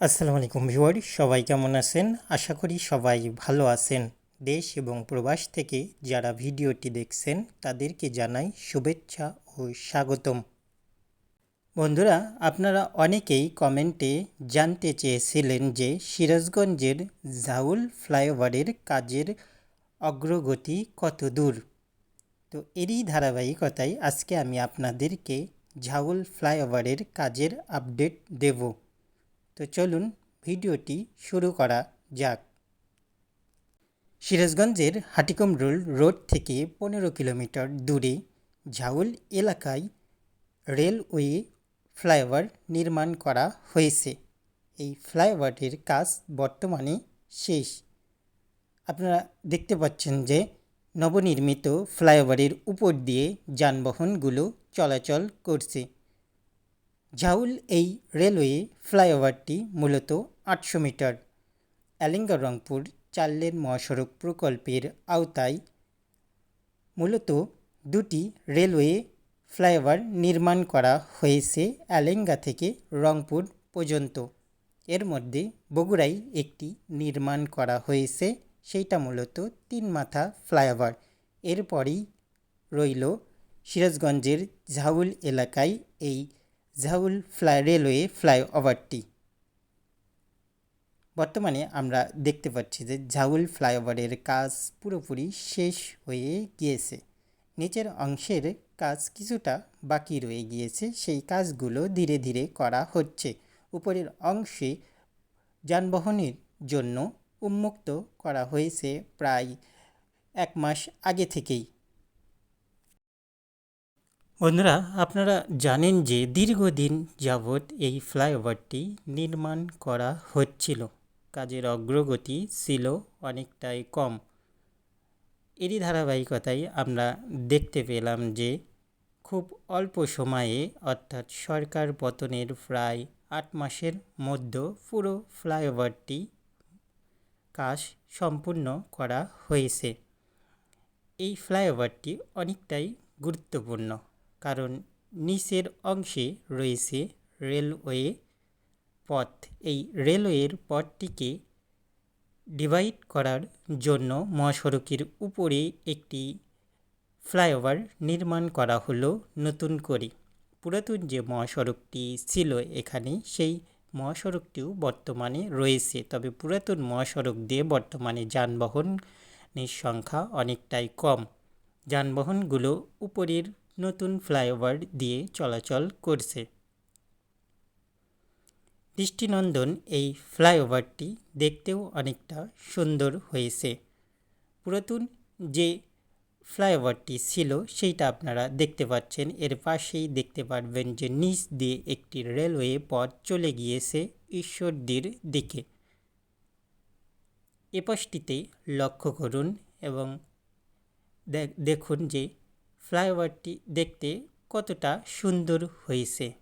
আসসালামু আলাইকুম ভিউয়ার, সবাই কেমন আছেন? আশা করি সবাই ভালো আছেন। দেশ এবং প্রবাস থেকে যারা ভিডিওটি দেখছেন, তাদেরকে জানাই শুভেচ্ছা ও স্বাগতম। বন্ধুরা, আপনারা অনেকেই কমেন্টে জানতে চেয়েছিলেন যে সিরাজগঞ্জের জাউল ফ্লাইওভারের কাজের অগ্রগতি কত দূর? তো এরই ধারাবাহিকতায় আজকে আমি আপনাদেরকে ঝাউল ফ্লাইওভারের কাজের আপডেট দেব। তো চলুন ভিডিওটি শুরু করা যাক। সিরাজগঞ্জের হাটিকমরুল রোড থেকে পনেরো কিলোমিটার দূরে ঝাউল এলাকায় রেলওয়ে ফ্লাইওভার নির্মাণ করা হয়েছে। এই ফ্লাইওভারের কাজ বর্তমানে শেষ। আপনারা দেখতে পাচ্ছেন যে নবনির্মিত ফ্লাইওভারের উপর দিয়ে যানবাহনগুলো চলাচল করছে। ঝাউল এই রেলওয়ে ফ্লাইওভারটি মূলত আটশো মিটার। অ্যালিঙ্গা রংপুর চার লেন মহাসড়ক প্রকল্পের আওতায় মূলত দুটি রেলওয়ে ফ্লাইওভার নির্মাণ করা হয়েছে অ্যালেঙ্গা থেকে রংপুর পর্যন্ত। এর মধ্যে বগুড়াই একটি নির্মাণ করা হয়েছে, সেইটা মূলত তিন মাথা ফ্লাইওভার। এরপরই রইল সিরাজগঞ্জের ঝাউল এলাকায় এই ঝাউল ফ্লাই রেলওয়ে ফ্লাইওভারটি বর্তমানে আমরা দেখতে পাচ্ছি যে ঝাউল ফ্লাইওভারের কাজ পুরোপুরি শেষ হয়ে গিয়েছে। নিচের অংশের কাজ কিছুটা বাকি রয়ে গিয়েছে। সেই কাজগুলো ধীরে ধীরে করা হচ্ছে। উপরের অংশে যানবাহনের জন্য উন্মুক্ত করা হয়েছে প্রায় এক মাস আগে থেকেই। বন্ধুরা, আপনারা জানেন যে দীর্ঘদিন যাবৎ এই ফ্লাইওভারটি নির্মাণ করা হচ্ছিল। কাজের অগ্রগতি ছিল অনেকটাই কম। এরই ধারাবাহিকতায় আমরা দেখতে পেলাম যে খুব অল্প সময়ে, অর্থাৎ সরকার পতনের প্রায় আট মাসের মধ্যে পুরো ফ্লাইওভারটি কাজ সম্পূর্ণ করা হয়েছে। এই ফ্লাইওভারটি অনেকটাই গুরুত্বপূর্ণ। কারণ নিচের অংশে রয়েছে রেলওয়ে পথ। এই রেলওয়ের পথটিকে ডিভাইড করার জন্য মহাসড়কের উপরে একটি ফ্লাইওভার নির্মাণ করা হলো নতুন করে। পুরাতন যে মহাসড়কটি ছিল এখানে, সেই মহাসড়কটিও বর্তমানে রয়েছে। তবে পুরাতন মহাসড়ক দিয়ে বর্তমানে যানবাহনের সংখ্যা অনেকটাই কম। যানবাহনগুলো উপরের নতুন ফ্লাইওভার দিয়ে চলাচল করছে। দৃষ্টিনন্দন এই ফ্লাইওভারটি দেখতেও অনেকটা সুন্দর হয়েছে। পুরাতন যে ফ্লাইওভারটি ছিল সেইটা আপনারা দেখতে পাচ্ছেন। এর পাশেই দেখতে পারবেন যে নিচ দিয়ে একটি রেলওয়ে পথ চলে গিয়েছে ঈশ্বরদীর দিকে। এ পাশটিতে লক্ষ্য করুন এবং দেখুন যে ফ্লাইওভারটি দেখতে কতটা সুন্দর হয়েছে।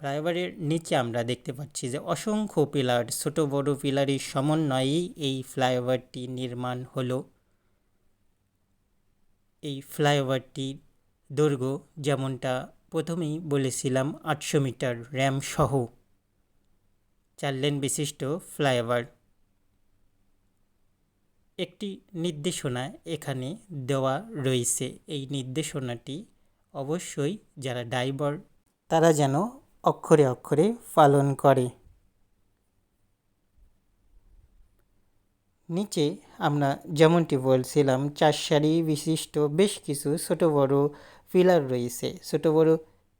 ফ্লাইওভারের নিচে আমরা দেখতে পাচ্ছি যে অসংখ্য পিলার, ছোট বড় পিলারের সমন্বয়েই এই ফ্লাইওভারটি নির্মাণ হলো। এই ফ্লাইওভারটির দৈর্ঘ্য যেমনটা প্রথমেই বলেছিলাম, আটশো মিটার র্যাম সহ। চার লেন বিশিষ্ট ফ্লাইওভার একটি নির্দেশনা এখানে দেওয়া রয়েছে। এই নির্দেশনাটি অবশ্যই যারা ড্রাইভার, তারা যেন অক্ষরে অক্ষরে পালন করে। নিচে আমরা যেমনটি বলছিলাম চার সারি বিশিষ্ট বেশ কিছু ছোট বড় পিলার রয়েছে। ছোট বড়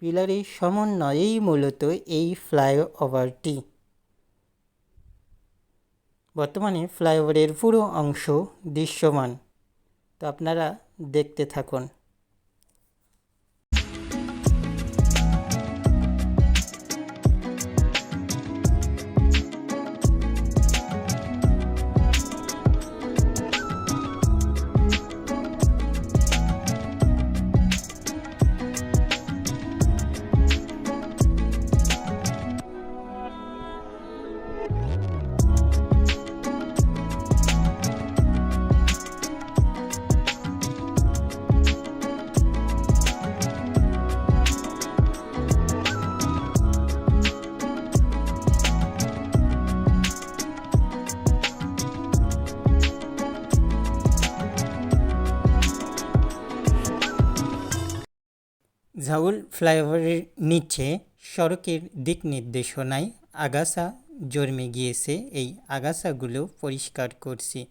পিলারের সমন্বয়েই মূলত এই ফ্লাইওভারটি। বর্তমানে ফ্লাইওভারের পুরো অংশ দৃশ্যমান। তো আপনারা দেখতে থাকুন। ফ্লাইওভারের নিচে সড়কের দিক নির্দেশনায়। আগাছা জন্মে গিয়েছে, এই আগাছাগুলো পরিষ্কার করছি।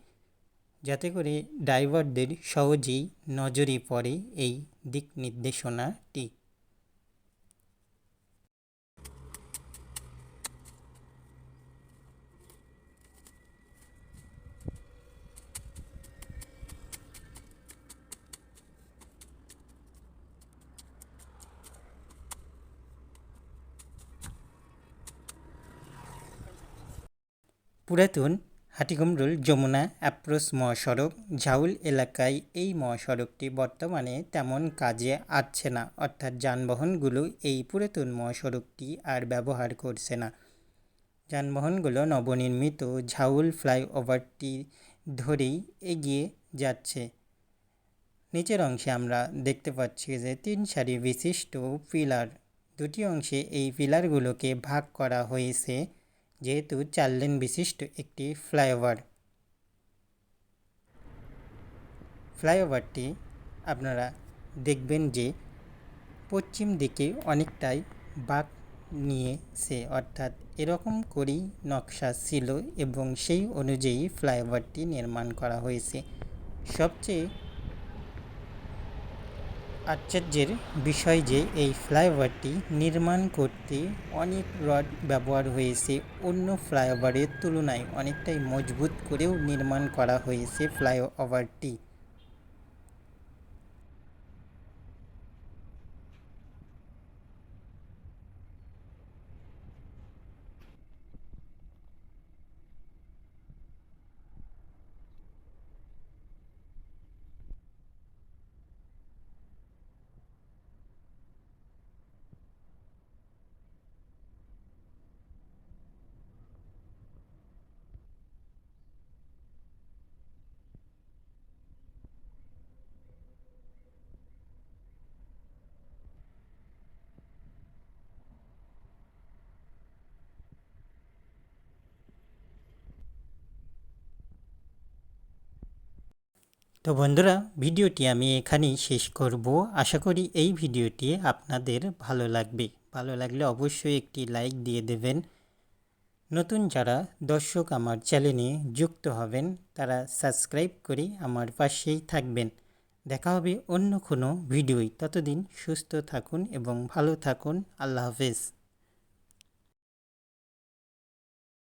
যাতে করে ড্রাইভারদের সহজেই নজরে পড়ে এই দিক নির্দেশনাটি। পুরাতন হাটিগমরুল যমুনা অ্যাপ্রোচ মহাসড়ক, ঝাউল এলাকায় এই মহাসড়কটি বর্তমানে তেমন কাজে আসছে না। অর্থাৎ যানবাহনগুলো এই পুরাতন মহাসড়কটি আর ব্যবহার করছে না। যানবাহনগুলো নবনির্মিত ঝাউল ফ্লাইওভারটি ধরেই এগিয়ে যাচ্ছে। নিচের অংশে আমরা দেখতে পাচ্ছি যে তিন সারি বিশিষ্ট পিলার, দুটি অংশে এই পিলারগুলোকে ভাগ করা হয়েছে। যেহেতু চার লেন বিশিষ্ট একটি ফ্লাইওভার। ফ্লাইওভারটি আপনারা দেখবেন যে পশ্চিম দিকে অনেকটাই বাঁক নিয়েছে, অর্থাৎ এরকম করেই নকশা ছিল এবং সেই অনুযায়ী ফ্লাইওভারটি নির্মাণ করা হয়েছে। সবচেয়ে আশ্চর্যের বিষয় যে এই ফ্লাইওভারটি নির্মাণ করতে অনেক রড ব্যবহার হয়েছে। অন্য ফ্লাইওভারের তুলনায় অনেকটাই মজবুত করেও নির্মাণ করা হয়েছে ফ্লাইওভারটি। তো বন্ধুরা, ভিডিওটি আমি এখানেই শেষ করব। আশা করি এই ভিডিওটি আপনাদের ভালো লাগবে। ভালো লাগলে অবশ্যই একটি লাইক দিয়ে দেবেন। নতুন যারা দর্শক আমার চ্যানেলে যুক্ত হবেন, তারা সাবস্ক্রাইব করে আমার পাশেই থাকবেন। দেখা হবে অন্য কোনো ভিডিওই ততদিন সুস্থ থাকুন এবং ভালো থাকুন। আল্লাহ হাফেজ।